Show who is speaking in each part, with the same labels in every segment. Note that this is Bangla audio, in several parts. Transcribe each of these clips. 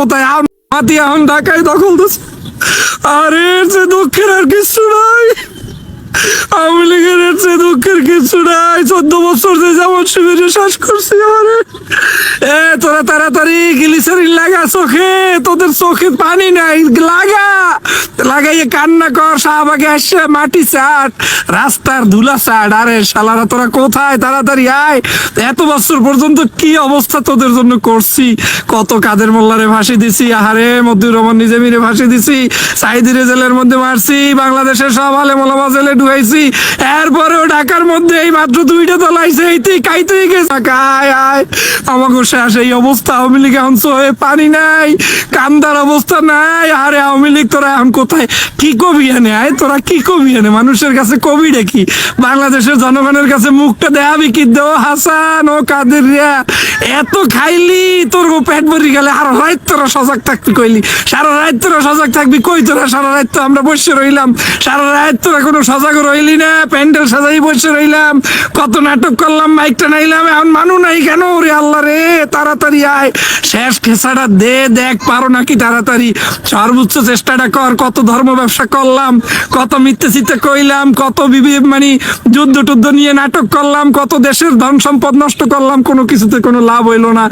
Speaker 1: কোথায়? আর মাতি এখন ঢাকায় দখল আরে এর চেয়ে দুঃখের আর কিছু নাই। দুঃখের কিছু নাই। চোদ্দ বছর যে যেমন শ্বাস করছি, আরে। এ, তোরা তাড়াতাড়ি গ্লিসারিন লাগা চোখে। তোদের চোখে পানি নাই, লাগা। লাগাইয়ে কান্না কর, শাহবাগে মাটি চাট, রাস্তার ধুলা চাট। আরে, শালারা, তোরা কোথায়? তাড়াতাড়ি আয়। এত বছর পর্যন্ত কি অবস্থা তোদের জন্য করছি? কত কাদের মোল্লারে ফাঁসি দিছি, আহারে মধ্যুর রহমান নিজে মিরে ফাঁসি দিছি, সাইদিরে জেলের মধ্যে মারছি, বাংলাদেশের সব আলে মোলামা জেলে ঢুকাইছি। এরপরেও ঢাকার মধ্যে এই মাত্র দুইটা দলাইছে এইতেই কাইতেই গেছে। আয় আয়। আমাকে শেষ এই অবস্থা, আওয়ামী লীগ এখন হয়ে পানি নাই, কান্দার অবস্থা নাই। আরে আওয়ামী লীগ তোরা এখন কোথায়? কি কবি এনে, আয়, তোরা কি কবি এনে? মানুষের কাছে কবি দেখি বাংলাদেশের জনগণের কাছে মুখটা দেখাবি কি দো হাসান, ও কাদের রিয়া এত খাইলি, তোর পেট ভরি গেলে আর রাত তোরা সজাগ থাকবি কইলি। সারা রাত তোরা সজাগ থাকবি, কই তোরা সারা রাত তো আমরা বসে রইলাম। সারা রাত তোরা কোনো সজাগ রইলি না, প্যান্ডেল সাজাই বসে রইলাম, কত নাটক করলাম, মাইকটা নাইলাম, এখন মানু নাই কেন রে আল্লাহ রে? তাড়াতাড়ি আয়। শেষ খেসাটা দে, দেখ, পারো নাকি তাড়াতাড়ি? সর্বোচ্চ চেষ্টাটা কর, কত ধর্ম ব্যবসা করলাম, কত মিথ্যে চিত্তে কইলাম, কত বিবি মানে যুদ্ধ টুদ্ধ নিয়ে নাটক করলাম, কত দেশের ধন সম্পদ নষ্ট করলাম, কোনো কিছুতে কোনো লাভ হইল না।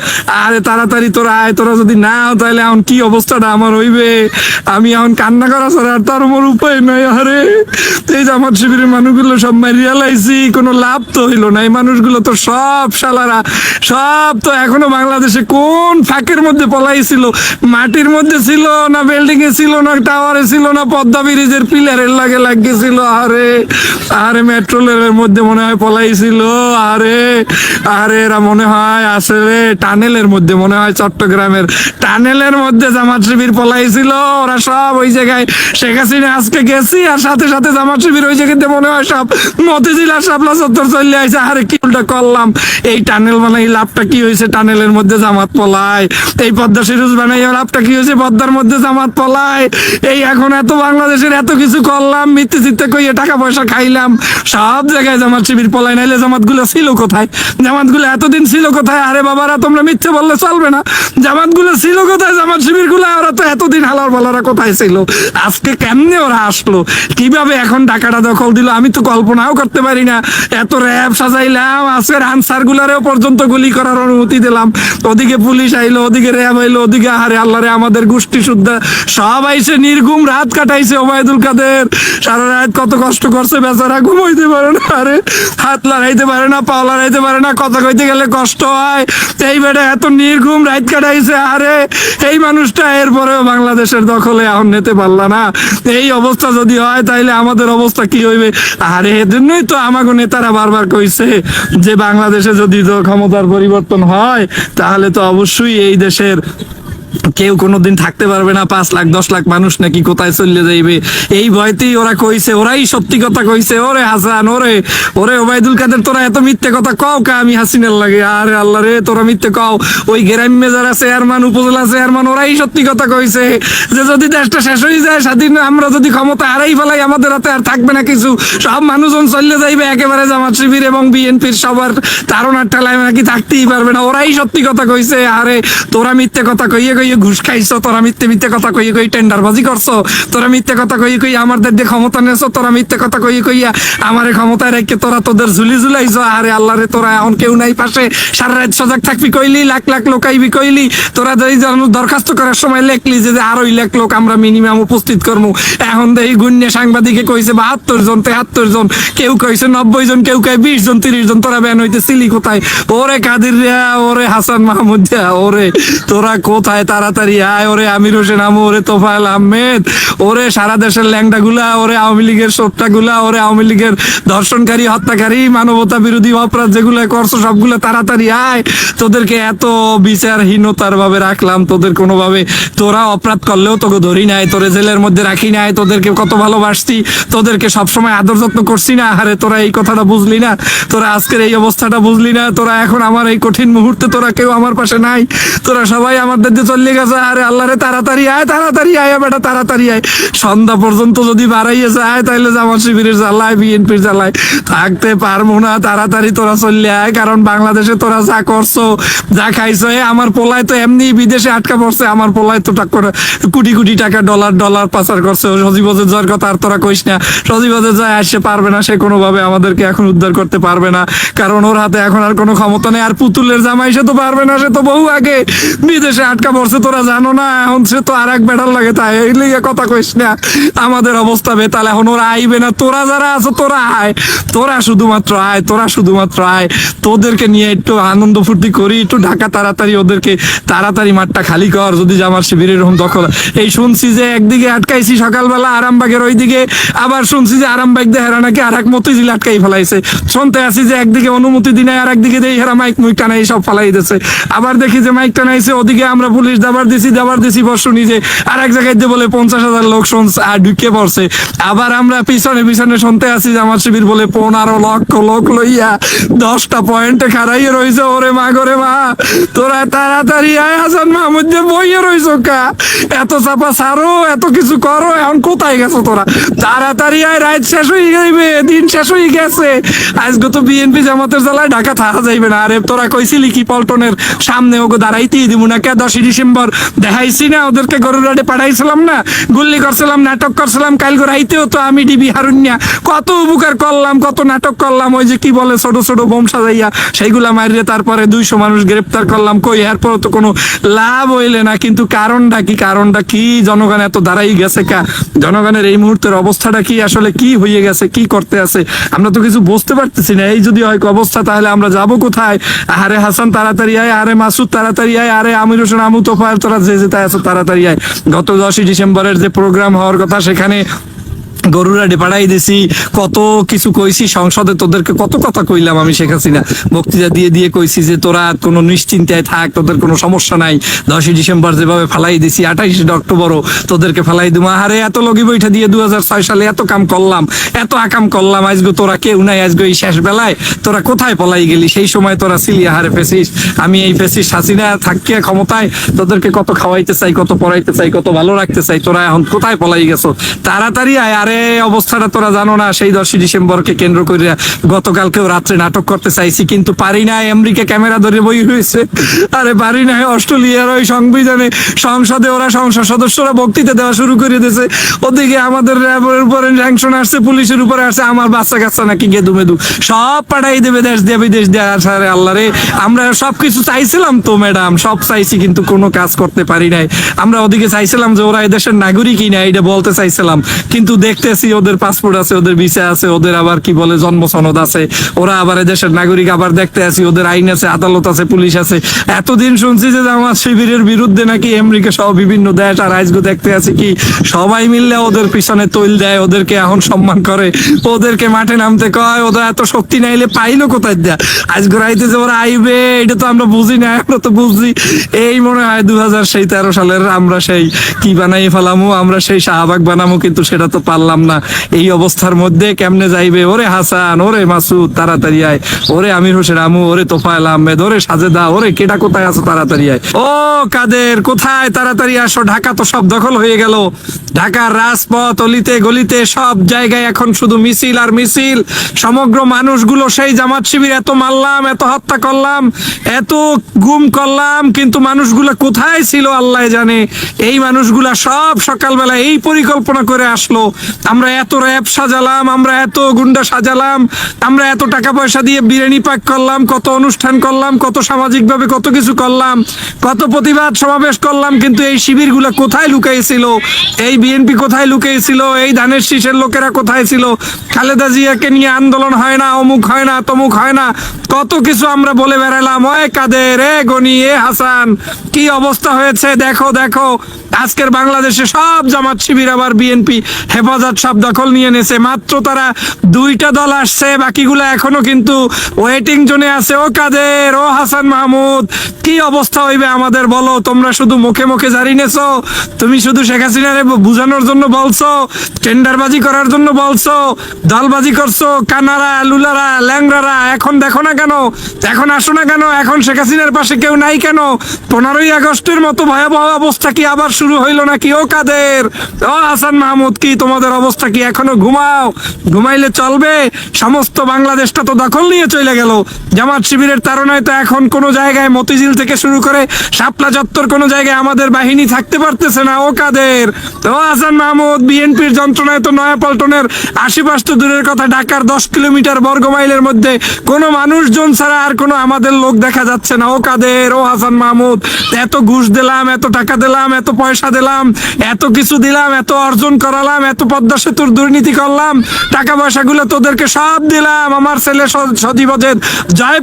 Speaker 1: আরে তাড়াতাড়ি তোরা আয়, তোরা যদি না তাহলে এখন কি অবস্থাটা আমার হইবে? আমি এখন কান্না করা ছাড়া আর তার উপায় নাই আরে এই যে শিবিরের মানুষগুলো সব মারিয়া কোনো লাভ তো হইল না। এই মানুষগুলো তো সব শালারা, সব তো এখনও বাংলাদেশে কোন ফাঁকের মধ্যে পলাইছিল মাটির মধ্যে ছিল না বিল্ডিং এ ছিল না টাওয়ারে ছিল না, পদ্মা ব্রিজের পিলারের লাগে লাগিয়েছিল আরে আরে মেট্রো রেলের মধ্যে মনে হয় পলাইছিল আরে আরে এরা মনে হয় আসলে টানেলের মধ্যে মনে হয় চট্টগ্রামের। টানেলের মধ্যে জামাত শিবির পলাইছিল ওরা সব ওই জায়গায় শেখ হাসিনা আজকে গেছি আর সাথে সাথে জামাত শিবির ওই মনে হয় শাপলা চত্বর চলে আইছে। আরে কি উল্টা করলাম? এই টানেল লাভটা কি হয়েছে? টানেলের মধ্যে জামাত পলায়। এই পদ্মা সিরুজ লাভটা কি হয়েছে? পদ্মার মধ্যে জামাত পলায়। এই এখন এত বাংলাদেশের এত কিছু করলাম, মিথ্যে চিত্তে কইয়ে টাকা পয়সা খাইলাম। সব জায়গায় জামাত শিবির পলায়, নাইলে জামাতগুলো ছিল কোথায়? জামাতগুলো এতদিন ছিল কোথায়? আরে বাবারা, তোমরা মিথ্যে বললে চলবে না। জামাতগুলো ছিল কোথায়? জামাত শিবিরগুলো ওরা তো এতদিন হালার বলারা কোথায় ছিল? আজকে কেমনে ওরা আসলো? কীভাবে এখন ঢাকাটা দখল দিল। আমি তো কল্পনাও করতে পারি না। এত র্যাব সাজাইলাম, আজকের আনসার গুলারেও পর্যন্ত গুলি করার অনুমতি দিলাম। ওদিকে পুলিশ আইলো, ওদিকে র্যাব আইলো, ওদিকে আহারে আল্লাহ রে আমাদের গোষ্ঠী শুদ্ধা। সব আইসে নির্গুম রাত কাটাইছে ওবায়দুল কাদের। সারা রাত কত কষ্ট করছে, বেচারা ঘুমাইতে পারে না। আরে, হাত লড়াইতে পারে না পা লড়াইতে পারে না, কথা কইতে গেলে কষ্ট হয়। এই বেটা এত নির্ঘুম রাত কাটাইছে আরে এই মানুষটা এরপরেও বাংলাদেশের দখলে এখন নিতে পারলা না। এই অবস্থা যদি হয়, তাইলে আমাদের অবস্থা কি হইবে? আরে, এজন্যই তো আমাকে নেতারা বারবার কইছে যে বাংলাদেশে যদি তো ক্ষমতার পরিবর্তন হয়, তাহলে তো অবশ্যই এই দেশের কেউ কোনোদিন থাকতে পারবে না, পাঁচ লাখ, দশ লাখ মানুষ নাকি কোথায় চলে যাইবে। এই ভয়তেই ওরা কইছে, ওরাই সত্যি কথা কইছে, ওরে হাসান, ওরে ওরে ওবায়দুল কাদের, তোরা এত মিথ্যে কথা কও কা আমি হাসিনার লাগে। আরে আল্লাহ রে, তোরা মিথ্যে কও। ওই গ্রাম্যে যারা চেয়ারম্যান, উপজেলা চেয়ারম্যান, ওরাই সত্যি কথা কইছে যে যদি দেশটা শেষ হয়ে যায়, স্বাধীন আমরা যদি ক্ষমতা হারাই ফেলাই, আমাদের হাতে আর থাকবে না কিছু। সব মানুষজন চলে যাইবে একেবারে জামাত শিবির এবং বিএনপির সবার তারণার ঠেলায় নাকি থাকতেই পারবে না। ওরাই সত্যি কথা কইছে, আরে তোরা মিথ্যে কথা কইয়ে কইয়ে ঘুষ খাইছো, তোরা মিথ্যে মিথ্যে কথা কইয়ে কই টেন্ডারবাজি করছ, তোরা মিথ্যে কথা কইয়ে কই আমাদের দিয়ে ক্ষমতা নেছো, তোরা মিথ্যে কথা কইয়ে কইয়া আমারে ক্ষমতায় রেখে তোরা তোদের ঝুলি ঝুলাইছো, আরে আল্লাহ রে তোরা এখন কেউ নাই পাশে। সারা রাত সজাগ থাকবি কইলি, লাখ লাখ লোক আইবি কইলি, তোরা যেই দরখাস্ত করার সময় লেখলি যে যে আরও লাখ লোক আমরা মিনিমাম উপস্থিত করব এখন এই গুণ্য সাংবাদিকে কইছে বাহাত্তর জন, তেহাত্তর জন, কেউ কইছে নব্বই জন, কেউ কয় বিশ জন, তিরিশ জন, তোরা ব্যান হইতেছিলি কোথায়? ওরে কাদির ওরে হাসান মাহমুদ ওরে, তোরা কোথায়? তাড়াতাড়ি আয়, ওরে আমির হোসেন আমু, ওরে তোফায়েল আহমেদ, ওরে সারা দেশের ল্যাংটা গুলা, ওরে আওয়ামী লীগের সোট্টা গুলা, ওরে আওয়ামী লীগের ধর্ষণকারী, হত্যাকারী, মানবতা বিরোধী অপরাধ যেগুলো করছ, সবগুলো তাড়াতাড়ি আয়। তোদেরকে এত বিচারহীনতার ভাবে রাখলাম, তোদের কোনোভাবে তোরা অপরাধ করলেও তোকে ধরি নাই, তোরে জেলের মধ্যে রাখি নাই, তোদেরকে কত ভালোবাসতি, তোদেরকে সবসময় আদর যত্ন করছি না আরে তোরা এই কথাটা বুঝলি না, তোরা আজকের এই অবস্থাটা বুঝলি না, তোরা এখন আমার এই কঠিন মুহূর্তে তোরা কেউ আমার পাশে নাই, তোরা সবাই আমাদের দিয়ে চলে লেগে যায়, আরে আল্লাহ রে তাড়াতাড়ি আয় তাড়াতাড়ি আয় বেটা তাড়াতাড়ি আয়। সন্ধ্যা পর্যন্ত যদি বাড়াইয়ে যায় তাহলে জামাত শিবিরের জ্বালায় বিএনপির জ্বালায় থাকতে পারব না, তাড়াতাড়ি তোরা চললে আয়, কারণ বাংলাদেশে তোরা যা করছ, যা খাইছো আমার পোলায় তো এমনি বিদেশে আটকা পড়ছে, আমার পোলায় তো টাক কোটি কোটি টাকা ডলার ডলার পাচার করছে। ও সজীবদের যার কথা আর তোরা কইস না। সজীবদের যায় আসতে পারবে না, সে কোনোভাবে আমাদেরকে এখন উদ্ধার করতে পারবে না। কারণ ওর হাতে এখন আর কোনো ক্ষমতা নেই, আর পুতুলের জামাই সে তো পারবে না, সে তো বহু আগে বিদেশে আটকা পড়ছে। তোরা জানো না, এখন সে তো আর এক বেড়ার লাগে, তাই এই লিগে কথা কইস না। আমাদের অবস্থা বেতাল, এখন ওরা আইবে না। তোরা যারা আছো, তোরা আয়। তোরা শুধুমাত্র আয়, তোরা শুধুমাত্র আয়। তোদেরকে নিয়ে একটু আনন্দ ফুর্তি করি, একটু ঢাকা তাড়াতাড়ি ওদেরকে তাড়াতাড়ি মাঠটা খালি কর, যদি জামার শিবির এরকম দখল। এই শুনছি যে একদিকে আটকাইছি সকালবেলা আরামবাগের ওইদিকে, আবার শুনছি যে আরামবাগ দিয়ে হেরা নাকি আর এক মতিঝিল আটকাই ফেলাইছে। শুনতে আছি যে একদিকে অনুমতি দিনে আর একদিকে দিয়ে হেরা মাইক মুইক টানাই সব ফেলাই দিছে। আবার দেখি যে মাইক টানাইছে, ওদিকে আমরা পুলিশ দাবার দিছি দাবার দিছি শুনি যে আর এক জায়গায় বলে, পঞ্চাশ হাজার লোক শুনছে আর ঢুকে পড়ছে। আবার আমরা পিছনে পিছনে শুনতে আছি যে আমার শিবির বলে, পনেরো লক্ষ লোক লইয়া দশটা পয়েন্টে খারাইয়ে রয়েছে ওরে মা করে মা। তোরা তাড়াতাড়ি আয়, হাসান মাহমুদ যে বইয়ে রয়েছ কা। এত চাপা সারো এত কিছু করো, এখন কোথায় গেছো তোরা? তাড়াতাড়ি আয়, রাত শেষ হয়ে যাইবে, দিন শেষ হয়ে গেছে। আজকে তো বিএনপি জামাতের জ্বালায় ঢাকা থাকা যাইবে না। আরে তোরা কইছিলি কি পল্টনের সামনে ওগো দাঁড়াইতেই দিব না কে দশই ডিসেম্বর দেখাইছি না, ওদেরকে গরুর রাডে পাঠাইছিলাম না। গুল্লি করছিলাম, নাটক করছিলাম কাল রাইতেও তো আমি ডিবি হারুনিয়া। কত উপকার করলাম, কত নাটক করলাম, ওই যে কি বলে, ছোট ছোট বোম সাজাইয়া, সেইগুলা মারিয়ে তারপরে দুইশো মানুষ গ্রেপ্তার করলাম, কই এরপর তো কোনো লাভ হইলে না, কিন্তু কারণটা কি কারণটা কি, জনগণ এত দাঁড়াই গেছে কা? জনগণের এই মুহূর্তের অবস্থাটা কি, আসলে কি হয়ে গেছে, কি করতে আছে? আমরা তো কিছু বুঝতে পারতেছি না, এই যদি হয় অবস্থা, তাহলে আমরা যাব কোথায়? আরে হাসান তাড়াতাড়ি আয়, আরে মাসুদ তাড়াতাড়ি আয়, আরে আমির হোসেন আমু তোফায়ের তোরা যে যেতে আছো তাড়াতাড়ি আয়। গত দশই ডিসেম্বরের যে প্রোগ্রাম হওয়ার কথা সেখানে গরুরা পাঠাই দিছি, কত কিছু কইছি, সংসদে তোদেরকে কত কথা কইলাম আমি শেখ হাসিনা। বক্তৃতা দিয়ে দিয়ে কইছি যে তোরা কোনো নিশ্চিন্তায় থাক, তোদের কোনো সমস্যা নাই। দশই ডিসেম্বর যেভাবে ফালাই দিছি, আঠাইশে অক্টোবরও তোদেরকে ফালাই দিবো। আরে এত লগি বৈঠা দিয়ে দু হাজার ছয় সালে এত কাম করলাম, এত আকাম করলাম আজকে তোরা কেউ নাই আজকে এই শেষ বেলায় তোরা কোথায় পলাই গেলি? সেই সময় তোরা সিলি আহারে ফেসিস। আমি এই ফেসিস হাসিনা থাকিয়া ক্ষমতায় তোদেরকে কত খাওয়াইতে চাই, কত পড়াইতে চাই, কত ভালো রাখতে চাই, তোরা এখন কোথায় পলাই গেছো? তাড়াতাড়ি আয়, আরে অবস্থাটা তোরা জানো না, সেই দশই ডিসেম্বরকে কেন্দ্র করে গতকালকেও রাত্রে নাটক করতে চাইছি, কিন্তু পারি না আমেরিকা ক্যামেরা ধরে বই হয়েছে আরে পারি না অস্ট্রেলিয়ার ওই সংবিধানে সংসদে ওরা সংসদ সদস্যরা বক্তৃতা দেওয়া শুরু করে দিয়েছে। ওদিকে আমাদের র্যাবের উপরে স্যাংশন আসছে, পুলিশের উপরে আসছে, আমার বাচ্চা কাচ্চা নাকি গেদু মেদু। সব পাঠাই দেবে দেশ দিয়ে, বিদেশ দিয়ে, আরে আল্লাহ রে, আমরা সব কিছু চাইছিলাম তো, ম্যাডাম, সব চাইছি, কিন্তু কোনো কাজ করতে পারি নাই। আমরা ওদিকে চাইছিলাম যে ওরা এদেশের নাগরিকই না এটা বলতে চাইছিলাম, কিন্তু দেখতেছি, ওদের পাসপোর্ট আছে, ওদের ভিসা আছে, ওদের আবার কি বলে জন্ম সনদ আছে। ওরা আবার এদেশের নাগরিক আবার দেখতে আছি, ওদের আইন আছে, আদালত আছে, পুলিশ আছে। এতদিন শুনছি যে জামাত শিবিরের বিরুদ্ধে নাকি আমেরিকা সহ বিভিন্ন দেশ আর আজকে দেখতে আছি কি? সবাই মিললে ওদের পিছনে তৈল দেয়, ওদেরকে এখন সম্মান করে, ওদেরকে মাঠে নামতে কয় ওদের এত শক্তি নাইলে পাইলো কোথায় দেয়া? আজকে রাইতে যে ওরা আইবে, এটা তো আমরা বুঝি না, আমরা তো বুঝছি। এই মনে হয় দু হাজার সেই তেরো সালের আমরা সেই কি বানাই ফেলামু, আমরা সেই শাহবাগ বানামু, কিন্তু সেটা তো পারলাম না, এই অবস্থার মধ্যে কেমনে যাইবে? ওরে হাসান, ওরে মাসুদ, তাড়াতাড়ি আয়। ওরে আমির হোসেন আমু, ওরে তোফায়েল আহমেদ, ওরে সাজেদা, ওরে কেটা কোথায় আছো? তাড়াতাড়ি আয়। ও কাদের, কোথায়? তাড়াতাড়ি আসো, ঢাকা তো সব দখল হয়ে গেল। ঢাকার রাজপথ, অলিতে গলিতে সব জায়গায় এখন শুধু মিছিল আর মিছিল। সমগ্র মানুষগুলো সেই জামাত শিবির, এত মারলাম, এত হত্যা করলাম, এত গুম করলাম, কিন্তু মানুষগুলো কোথায় ছিল আল্লাহ জানে। এই মানুষগুলা সব সকালবেলা এই পরিকল্পনা করে আসলো। আমরা এত র্যাব সাজালাম, আমরা এত গুন্ডা সাজালাম, আমরা এত টাকা পয়সা দিয়ে বিরিয়ানি পাক করলাম, কত অনুষ্ঠান করলাম, কত সামাজিকভাবে কত কিছু করলাম, কত প্রতিবাদ সমাবেশ করলাম, কিন্তু এই শিবিরগুলো কোথায় লুকাইছিল? এই বিএনপি কোথায় লুকিয়েছিল এই ধানের শীষের লোকেরা কোথায় ছিল? খালেদা জিয়াকে নিয়ে আন্দোলন হয় না, অমুক হয় না, তমুক হয় না, কত কিছু আমরা বলে বেড়ালাম ওয়ে কাদের এ গনি, এ হাসান, কি অবস্থা হয়েছে? দেখো দেখো। আজকের বাংলাদেশে সব জামাত শিবির, আবার বিএনপি হেফাজত সব দখল নিয়ে নেছে। মাত্র তারা দুইটা দল আসছে, বাকিগুলো এখনও কিন্তু ওয়েটিং জোনে আছে। ও কাদের? ও হাসান মাহমুদ, কি অবস্থা হইবে আমাদের বলো? তোমরা শুধু মুখে মুখে জারি নেছো, তুমি শুধু শেখ হাসিনারে বুঝানোর জন্য বলছো, টেন্ডারবাজি করার জন্য বলছো, দলবাজি করছ, কানারা, লুলারা ল্যাংরারা এখন দেখো না কেন? এখন আসো না কেন? এখন শেখ হাসিনার পাশে কেউ নাই কেন? পনেরোই আগস্টের মতো ভয়াবহ অবস্থা কি আবার শুরু হইল নাকি? ও কাদের? ও হাসান মাহমুদ কি? তোমাদের অবস্থা কি? এখনও ঘুমাও? ঘুমাইলে চলবে? সমস্ত বাংলাদেশটা তো দখল নিয়ে চলে গেল। জামাত শিবিরের তারণায় তো এখন কোনো জায়গায় মতিঝিল থেকে শুরু করে শাপলা চত্বর কোনো জায়গায় আমাদের বাহিনী থাকতে পারতেছে না। ও কাদের? ও হাসান মাহমুদ, বিএনপির যন্ত্রণায় তো নয়াপল্টনের আশিপাশ তো দূরের কথা। ঢাকার দশ কিলোমিটার বর্গ মাইলের মধ্যে কোনো মানুষজন ছাড়া আর কোনো আমাদের লোক দেখা যাচ্ছে না। ও কাদের? ও হাসান মাহমুদ, এত ঘুষ দিলাম, এত টাকা দিলাম, এত পয়সা দিলাম, এত কিছু দিলাম, এত অর্জন করালাম, এত পদ্মা সেতুর দুর্নীতি করলাম, টাকা পয়সাগুলো তোদেরকে সব দিলাম, আমার ছেলে স- সজীব অজেদ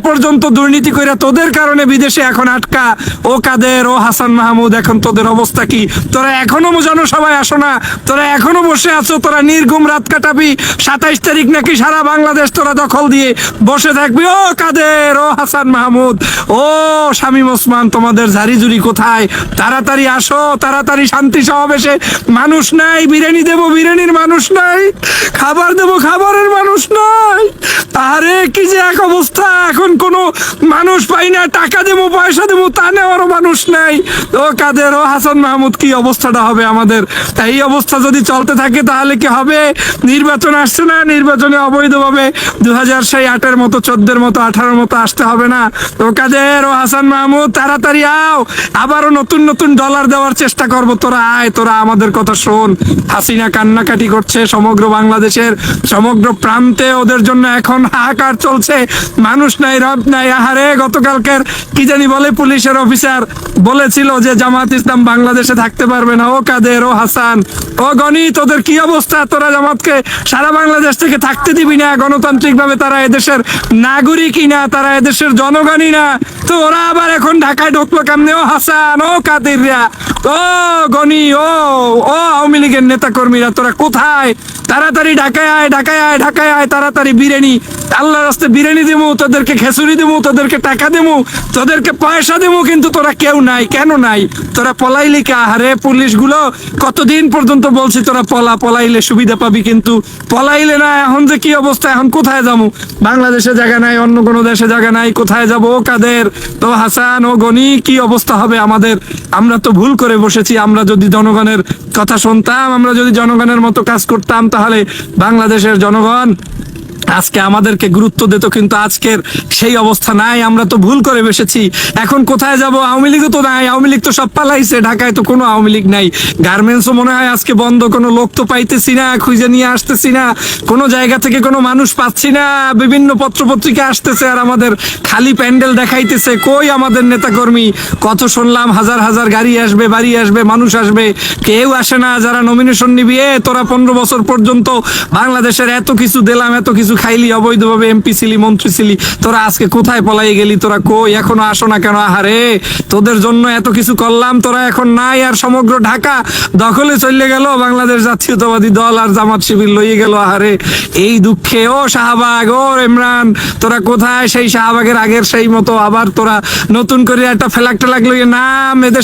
Speaker 1: পর্যন্ত দুর্নীতি করে তোদের কারণে বিদেশে এখন আটকা। ও কাদের, ও হাসান মাহমুদ, এখন তোদের অবস্থা কি? তোরা এখনও জনসভায় আসো না, তোরা এখনও বসে আছো, তোরা নির্ঘুম রাত কাটাবি, সাতাইশ তারিখ নাকি সারা বাংলাদেশ তোরা দখল দিয়ে বসে থাকবি। ও কাদের, ও হাসান মাহমুদ, ও শামীম ওসমান, তোমাদের ঝাড়িঝুড়ি কোথায়? তাড়াতাড়ি আসো তাড়াতাড়ি শান্তি সমাবেশে মানুষ নাই, বিরিয়ানি দেবো, বিরিয়ানির মানুষ নাই, খাবার দেবো, খাবারের মানুষ নাই। আরে কি যে এক অবস্থা, এখন কোনো মানুষ পাই না, টাকা দেবো, পয়সা দেবো, তা নেওয়ারও মানুষ নাই। ও কাদের, ও হাসান মাহমুদ, কি অবস্থাটা হবে আমাদের? এই অবস্থা যদি চলতে থাকে, তাহলে কি হবে? নির্বাচন আসছে না, নির্বাচনে অবৈধভাবে দু হাজার সেই আটের মতো, চোদ্দের মতো, আঠারোর মতো আসতে হবে না। ও কাদের, ও হাসান মাহমুদ, তাড়াতাড়ি আও। আবারও নতুন নতুন ডলার দেওয়ার চেষ্টা করব, তোরা আয়, তোরা আমাদের কথা শোন। হাসিনা কান্নাকাটি করছে সমগ্র বাংলাদেশের, সমগ্র প্রান্তে ওদের জন্য এখন হাহাকার চলছে। মানুষ নাই, রব নাই, আহারে, গতকালকের কি জানি বলে পুলিশের অফিসার বলেছিল যে জামাত ইসলাম বাংলাদেশে থাকতে পারবে না। ও কাদের? ও হাসান? ও গনি তোদের কি অবস্থা? তোরা জামাতকে সারা বাংলাদেশ থেকে থাকতে দিবি না? গণতান্ত্রিক ভাবে তারা এদেশের নাগরিকই না, তারা এদেশের জনগণই না। তো ওরা আবার এখন ঢাকায় ঢুকলো কেমনে? ও হাসান, ও কাদেররা ও গনি, ও ও, আওয়ামী লীগের নেতা কর্মীরা তোরা কোথায়? তাড়াতাড়ি ঢাকায় আয় ঢাকায় আয় ঢাকায় আয়, তাড়াতাড়ি বিরিয়ানি। আল্লাহ রাস্তে বিরিয়ানি দেবো তোদেরকে খেসুরি দেবো তোদেরকে টাকা দেবো তোদেরকে পয়সা দেবো কিন্তু তোরা কেউ নাই। কেন নাই? তোরা পলাইলি কে? আহারে পুলিশগুলো কতদিন পর্যন্ত বলছি তোরা পলা, পলাইলে সুবিধা পাবি কিন্তু পলাইলে না, এখন যে কি অবস্থা, এখন কোথায় যাব বাংলাদেশে জায়গা নাই, অন্য কোনো দেশে জায়গা নাই, কোথায় যাব? কাদের? তো হাসান, ও গনি, কি অবস্থা হবে আমাদের? আমরা তো ভুল করে বসেছি আমরা যদি জনগণের কথা শুনতাম, আমরা যদি জনগণের মতো কাজ করতাম, তাহলে বাংলাদেশের জনগণ আজকে আমাদেরকে গুরুত্ব দিত কিন্তু আজকের সেই অবস্থা নাই, আমরা তো ভুল করে বসেছি। এখন কোথায় যাব? আওয়ামী লীগও তো নাই, আওয়ামী লীগ তো সব পালাইছে, ঢাকায় তো কোনো আওয়ামী লীগ নাই। গার্মেন্টসও মনে হয় আজকে বন্ধ, কোনো লোক তো পাইতেছি না, খুঁজে নিয়ে আসতেছি না। কোনো জায়গা থেকে কোনো মানুষ পাচ্ছি না, বিভিন্ন পত্রপত্রিকা আসতেছে আর আমাদের খালি প্যান্ডেল দেখাইতেছে। কই আমাদের নেতাকর্মী? কত শুনলাম, হাজার হাজার গাড়ি আসবে, বাড়ি আসবে, মানুষ আসবে। কেউ আসে না, যারা নমিনেশন নিবি। এ, তোরা পনেরো বছর পর্যন্ত বাংলাদেশের এত কিছু দিলাম, এত কিছু খাইলি, অবৈধভাবে এমপি ছিলি, মন্ত্রী ছিলি, তোরা আজকে কোথায় পলাই গেলি, তোরা কই, এখনও আসো না কেন? আহারে, তোদের জন্য এত কিছু করলাম, তোরা এখন নাই, আর সমগ্র ঢাকা দখলে চলে গেল, বাংলাদেশ জাতীয়তাবাদী দল আর জামাত শিবির লইয়ে গেল, আহারে। এই দুঃখে, ও শাহবাগ ও ইমরান, তোরা কোথায়? সেই শাহবাগের আগের সেই মতো আবার তোরা নতুন করে একটা ফেলাক টেলাক লইয়ে নাম এদের